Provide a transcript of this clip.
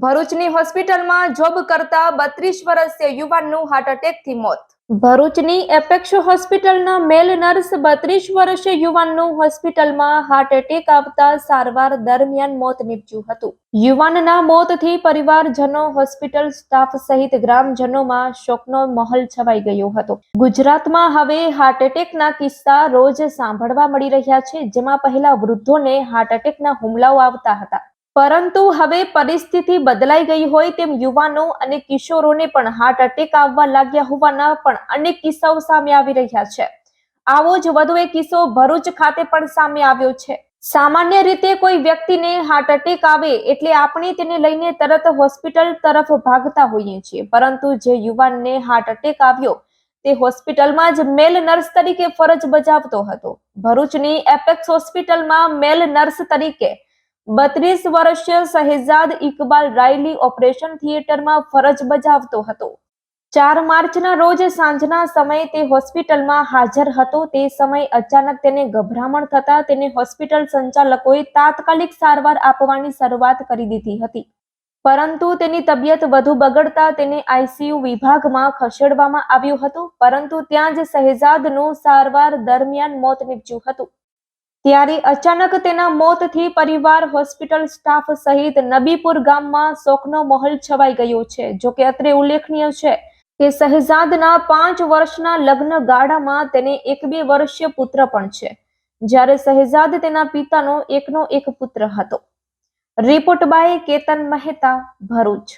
ભરૂચની હોસ્પિટલમાં જોબ કરતા બત્રીસ વર્ષીય યુવાનનું હાર્ટ એટેકથી મોત. ભરૂચની એપેક્ષ હોસ્પિટલના મેલ નર્સ બત્રીસ વર્ષીય યુવાનનું હોસ્પિટલમાં હાર્ટ એટેક આવતા સારવાર દરમિયાન મોત નીપજ્યું હતું. યુવાનના મોતથી પરિવારજનો હોસ્પિટલ સ્ટાફ સહિત ગ્રામજનોમાં શોકનો માહોલ છવાઈ ગયો હતો. ગુજરાતમાં હવે હાર્ટ એટેકના કિસ્સા રોજ સાંભળવા મળી રહ્યા છે, જેમાં પહેલા વૃદ્ધોને હાર્ટ એટેકના હુમલાઓ આવતા હતા. પરંતુ હવે પરિસ્થિતિ બદલાઈ ગઈ હોય તેમ યુવાનો અને કિશોરોને પણ હાર્ટ એટેક આવવા લાગ્યા હોવાના પણ અનેક કિસ્સાઓ સામે આવી રહ્યા છે. આવો જ વધુ એક કિસ્સો ભરૂચ ખાતે પણ સામે આવ્યો છે. સામાન્ય રીતે કોઈ વ્યક્તિને હાર્ટ એટેક આવે એટલે આપણે તેને લઈને તરત હોસ્પિટલ તરફ ભાગતા હોઈએ છીએ. પરંતુ જે યુવાનને હાર્ટ એટેક આવ્યો, તે હોસ્પિટલમાં જ મેલ નર્સ તરીકે ફરજ બજાવતો હતો. ભરૂચની એપેક્સ હોસ્પિટલમાં મેલ નર્સ તરીકે બત્રીસ વર્ષીય શહેજાદ ઇકબાલ રાયલી ઓપરેશન થિયેટરમાં ફરજ બજાવતો હતો. ચાર માર્ચના રોજ સાંજના સમયે તે હોસ્પિટલમાં હાજર હતો. તે સમયે અચાનક તેને ગભરામણ થતા તેને હોસ્પિટલ સંચાલકોએ તાત્કાલિક સારવાર આપવાની શરૂઆત કરી દીધી હતી. પરંતુ તેની તબિયત વધુ બગડતા તેને આઈસીયુ વિભાગમાં ખસેડવામાં આવ્યું હતું. પરંતુ ત્યાં જ શહેજાદનું સારવાર દરમિયાન મોત નીપજ્યું હતું. ત્યારે અચાનક તેના મોતથી પરિવાર, હોસ્પિટલ સ્ટાફ સહિત નબીપુર ગામમાં શોકનો માહોલ છવાઈ ગયો છે. જો કે અત્રે ઉલ્લેખનીય છે કે શહેજાદના પાંચ વર્ષના લગ્ન ગાળામાં તેને એક બે વર્ષીય પુત્ર પણ છે. જ્યારે શહેજાદ તેના પિતાનો એકનો એક પુત્ર હતો. Report by Ketan Mehta Bharuch.